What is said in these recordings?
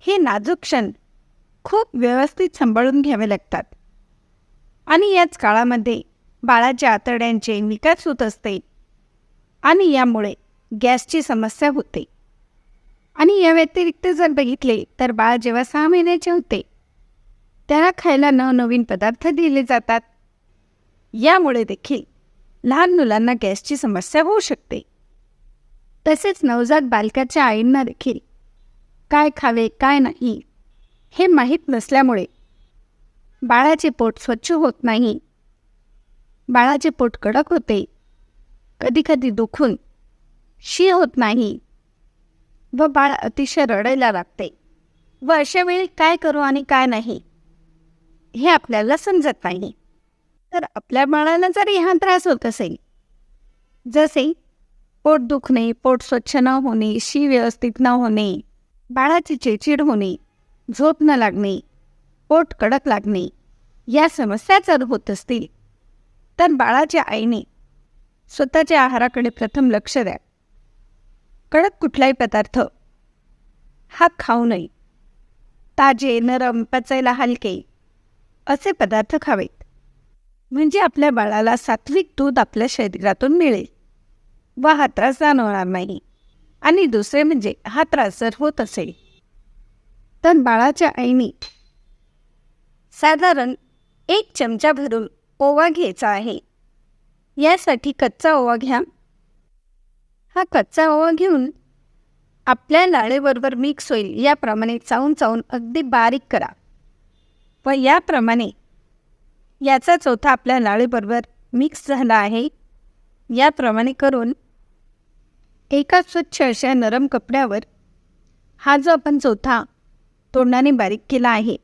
हे नाजूक क्षण खूप व्यवस्थित सांभाळून घ्यावे लागतात. आणि याच काळामध्ये बाळाच्या आतड्यांचे विकास होत असते. आणि यामुळे गॅसची समस्या होते. आणि या व्यतिरिक्त जर बघितले तर बाळ जेव्हा सहा महिन्याचे होते त्याला खायला नवनवीन पदार्थ दिले जातात. यामुळे देखील लहान मुलांना गॅसची समस्या होऊ शकते. तसेच नवजात बालकाच्या आईंना देखील काय खावे काय नाही हे माहीत नसल्यामुळे बाळाचे पोट स्वच्छ होत नाही. बाळाचे पोट कडक होते. कधीकधी दुखून शी होत नाही व बाळ अतिशय रडायला लागते. व अशा वेळी काय करू आणि काय नाही हे आपल्याला समजत नाही. तर आपल्या बाळाला जरी हा त्रास होत असेल जसे पोट दुखणे पोट स्वच्छ न होणे शी व्यवस्थित न होणे बाळाची चिडचिड होणे झोप न लागणे पोट कडक लागणे या समस्या जर होत असतील तर बाळाच्या आईने स्वतःच्या आहाराकडे प्रथम लक्ष द्या. कडक कुठलाही पदार्थ हा खाऊ नये. ताजे नरम पचायला हलके असे पदार्थ खावेत. म्हणजे आपल्या बाळाला सात्विक दूध आपल्या शरीरातून मिळेल. व हा त्रास जाणवणार नाही. आणि दुसरे म्हणजे हा त्रास जर होत असेल. तर बाळाच्या आईने साधारण एक चमचा भरून ओवा घ्यायचा आहे. यासाठी कच्चा ओवा घ्या. हा कच्चा ओवा घेऊन आपल्या लाळेबरोबर मिक्स होईल याप्रमाणे चावून चावून अगदी बारीक करा. व याप्रमाणे याचा चौथा आपल्या लाळेबरोबर मिक्स झाला आहे. याप्रमाणे करून एका स्वच्छ अशा नरम कपड्यावर हा जो आपण चौथा तोंडाने बारीक केला आहे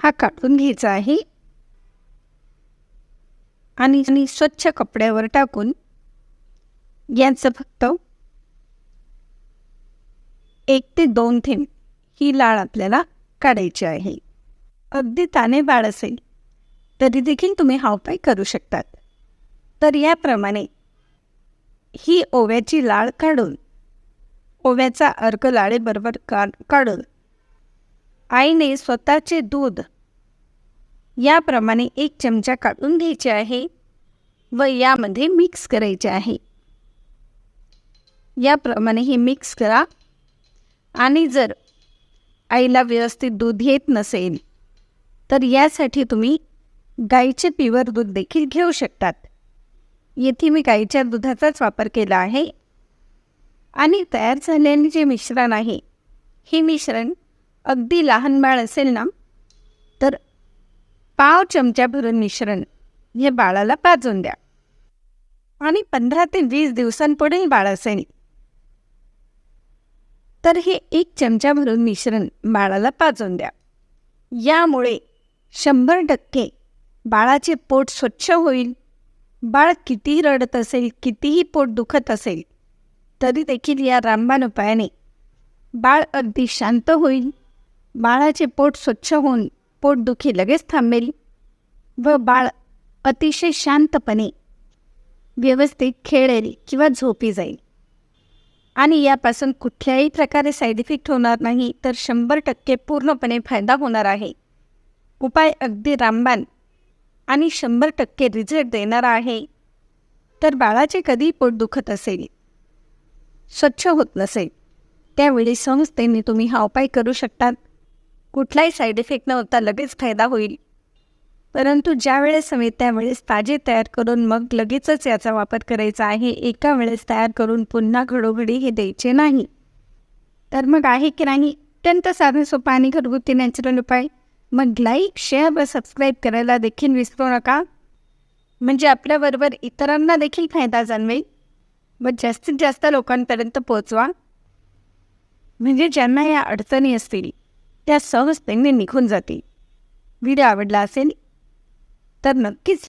हा काढून घ्यायचा आहे आणि स्वच्छ कपड्यावर टाकून याचं फक्त एक ते दोन थेंब ही लाळ आपल्याला काढायची आहे. अगदी ताने बाळ असेल तरी देखील तुम्ही हा उपाय करू शकतात. तर याप्रमाणे ही ओव्याची लाळ काढून ओव्याचा अर्क लाळेबरोबर का काढून आईने स्वतःचे दूध याप्रमाणे एक चमचा काढून घ्यायचे आहे व यामध्ये मिक्स करायचे आहे. याप्रमाणे हे मिक्स करा आणि जर आईला व्यवस्थित दूध येत नसेल तर यासाठी तुम्ही गाईचे प्युअर दूध देखील घेऊ शकतात. येथे मी गाईच्या दुधाचाच वापर केला आहे. आणि तयार झालेले जे मिश्रण आहे हे मिश्रण अगदी लहान बाळ असेल ना तर पाव चमचा भरून मिश्रण हे बाळाला पाजून द्या. आणि पंधरा ते वीस दिवसांपुढील बाळ असेल तर हे एक चमचा भरून मिश्रण बाळाला पाजून द्या. यामुळे शंभर टक्के बाळाचे पोट स्वच्छ होईल. बाळ कितीही रडत असेल कितीही पोट दुखत असेल तरी देखील या रामबाण उपायाने बाळ अगदी शांत होईल. बाळाचे पोट स्वच्छ होऊन पोटदुखी लगेच थांबेल व बाळ अतिशय शांतपणे व्यवस्थित खेळेल किंवा झोपी जाईल. आणि यापासून कुठल्याही प्रकारे साईड इफेक्ट होणार नाही तर शंभर टक्के पूर्णपणे फायदा होणार आहे. उपाय अगदी रामबाण आणि शंभर टक्के रिझल्ट देणारा आहे तर बाळाचे कधी पोट दुखत असेल स्वच्छ होत नसेल त्यावेळी संस्थेने तुम्ही हा उपाय करू शकतात. कुठलाही साईड इफेक्ट न होता लगेच फायदा होईल. परंतु ज्या वेळेस हवे त्यावेळेस ताजे तयार करून मग लगेचच याचा वापर करायचा आहे एका वेळेस तयार करून पुन्हा घडोघडी हे द्यायचे नाही. तर मग आहे की नाही? अत्यंत साधे सोपा आणि घरगुती नॅचरल उपाय. मग लाईक शेअर व सबस्क्राईब करायला देखील विसरू नका. म्हणजे आपल्याबरोबर इतरांना देखील फायदा जाणवेल. व जास्तीत जास्त लोकांपर्यंत पोचवा म्हणजे ज्यांना या अडचणी असतील त्या सहजतेने निघून जातील. व्हिडिओ आवडला असेल तर नक्कीच